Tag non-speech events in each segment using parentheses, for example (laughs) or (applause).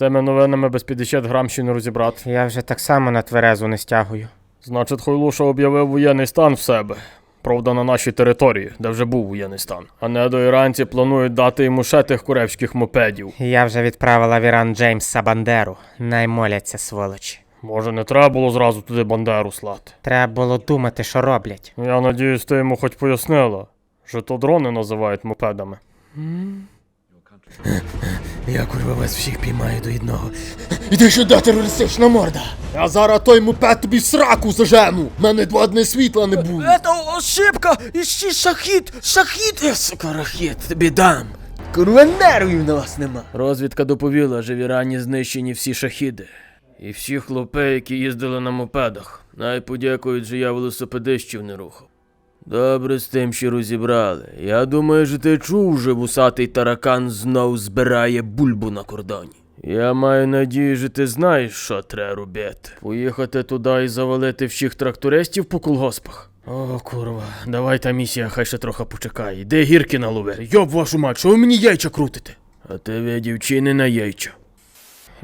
тими новинами без 50 грам ще не розібрати. Я вже так само на тверезу не стягую. Значить, Хойлуша об'явив воєнний стан в себе. Правда, на нашій території, де вже був воєнний стан. А недоіранці планують дати йому ще тих куревських мопедів. Я вже відправила в Іран Джеймса Бандеру. Наймоляться сволочі. Може, не треба було зразу туди Бандеру слати. Треба було думати, що роблять. Я надіюсь, ти йому хоч пояснила, що то дрони називають мопедами. Я курва вас всіх піймаю до одного. Іди сюди, терористична морда! Я зараз той мопед тобі в сраку зажену! Мене два дні світла не буде! Это ошибка! Ищи шахід! Шахід! Я, сука, рахет тобі дам! Курва нервів на вас нема! Розвідка доповіла, що в Ірані знищені всі шахіди. І всі хлопи, які їздили на мопедах. Най подякують, що я велосипедистів не рухав. Добре з тим, що розібрали. Я думаю, що ти чув, що вусатий таракан знов збирає бульбу на кордоні. Я маю надію, що ти знаєш, що треба робити. Поїхати туди і завалити всіх трактористів по колгоспах. О, курва, давай та місія хай ще трохи почекає. Де гірки на ловер? Йоб вашу мать, що ви мені яйця крутите? А ти дівчини, на яйця.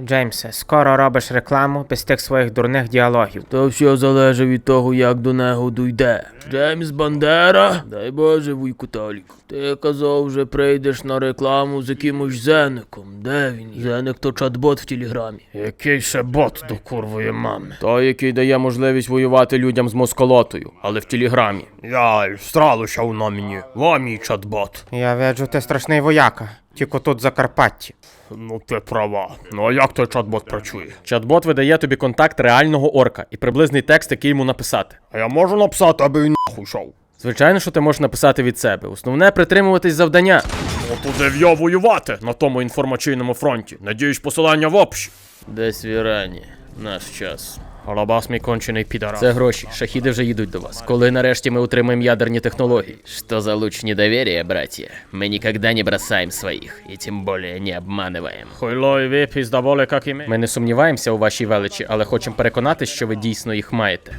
Джеймсе, скоро робиш рекламу без тих своїх дурних діалогів. То все залежить від того, як до нього дійде. Джеймс Бандера, дай Боже, вуйку Толіку. Ти казав, вже прийдеш на рекламу з якимось Зеником. Де він? Зеник то чат-бот в телеграмі. Який ще бот до курвої мами? Той, який дає можливість воювати людям з москолотою, але в телеграмі. Яй, стралуша воно мені. Во мій чат-бот. Я виджу, ти страшний вояка, тільки тут Закарпатті. Ну ти права. Ну а як той чат-бот працює? Чат-бот видає тобі контакт реального орка і приблизний текст, який йому написати. А я можу написати, аби він нахуй йшов. Звичайно, що ти можеш написати від себе. Основне притримуватись завдання. Ну туди в'я воювати на тому інформаційному фронті. Надіюсь, посилання в описі. Десь в Ірані. Наш час. Алабас мій кончений підарас. Це гроші. Шахіди вже їдуть до вас. Коли нарешті ми отримаємо ядерні технології. Що за луч недоверия, братья? Ми ніколи не бросаємо своїх, і тим более не обманываем. Хойло і ви піздаволи, як і ми. Ми не сумніваємося у вашій величі, але хочемо переконати, що ви дійсно їх маєте.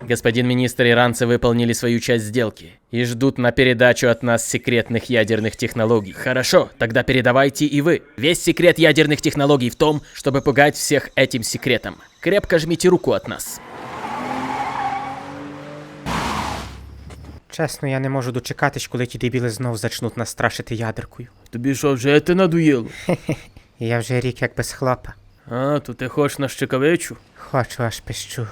Господин министр, иранцы выполнили свою часть сделки и ждут на передачу от нас секретных ядерных технологий. Хорошо, тогда передавайте и вы. Весь секрет ядерных технологий в том, чтобы пугать всех этим секретом. Крепко жмите руку от нас. Чесно, я не можу дочекатись, коли ті дебіли знов зачнуть нас страшити ядеркою. Тобі що, вже те надоїло? (laughs) Я вже рік як без хлопа. А, то ти хочеш на щекавичу? Хочу аж пищу.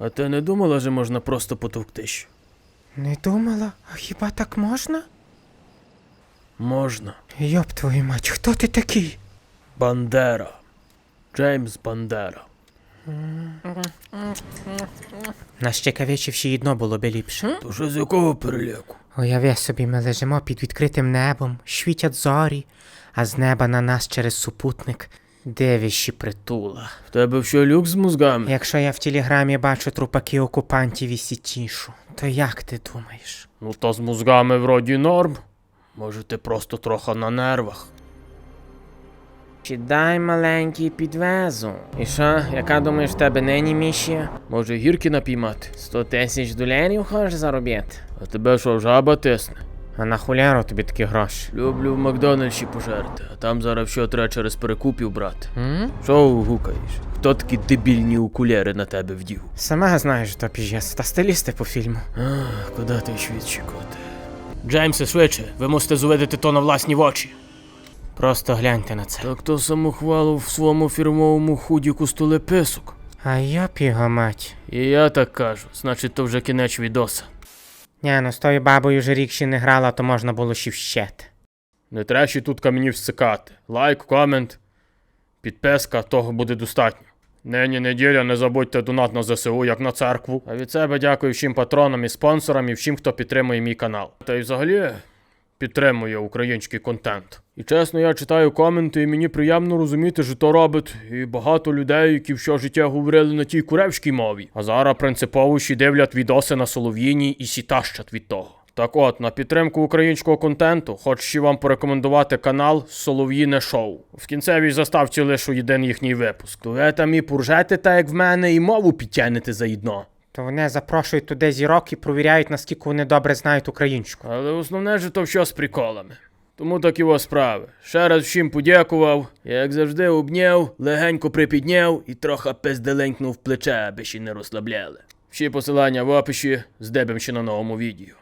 А ти не думала, що можна просто потовктись? Не думала, а хіба так можна? Можна. Йоп твою мать, хто ти такий? Бандера. Джеймс Бандера. На щекавичі всі одно було би ліпше. То що з якого переляку? Уяви собі, ми лежимо під відкритим небом, світять зорі, а з неба на нас через супутник девіші притула. В тебе що люк з мозгами? Якщо я в телеграмі бачу трупаки окупантів і сітішу, то як ти думаєш? Ну та з мозгами вроді норм. Може, ти просто трохи на нервах. Чи дай маленький підвезу. І що, яка думаєш в тебе нині місія? Може гірки напіймати? Сто тисяч долярів хочеш заробити? А тебе що, жаба тисне? А на хуляру тобі такі гроші? Люблю в Макдональдсі пожерти, а там зараз що треба через перекупів брати. М? Що гукаєш? Хто такі дебільні окуляри на тебе вдів? Сама знаєш, то піжес, та стилісти по фільму. Ах, куди ти швидше коти? Джеймсе, швидше, ви мусите зувидити то на власні очі. Просто гляньте на це. Так то самохвалу в своєму фірмовому худіку столеписок. А йоп його мать. І я так кажу, значить то вже кінець відоса. Ня, ну з тою бабою вже рік ще не грала, то можна було ще вщет. Не треба ще тут камінів всикати. Лайк, комент, підписка, того буде достатньо. Нині неділя, не забудьте донат на ЗСУ, як на церкву. А від себе дякую всім патронам і спонсорам і всім, хто підтримує мій канал. Та й взагалі підтримує український контент. І чесно, я читаю коменти, і мені приємно розуміти, що то робить і багато людей, які все життя говорили на тій куревській мові. А зараз принципово ще дивлять відоси на солов'їні і сітащать від того. Так от, на підтримку українського контенту, хочу ще вам порекомендувати канал Солов'їне Шоу. В кінцевій заставці лише один їхній випуск. То ви там так як в мене, і мову підтягнете заїдно. То вони запрошують туди зірок і провіряють, наскільки вони добре знають українську. Але основне ж то все з приколами. Тому так його справи. Ще раз всім подякував. Як завжди обняв, легенько припідняв і трохи пизделенькнув плече, аби ще не розслабляли. Всі посилання в описі, здебем ще на новому відео.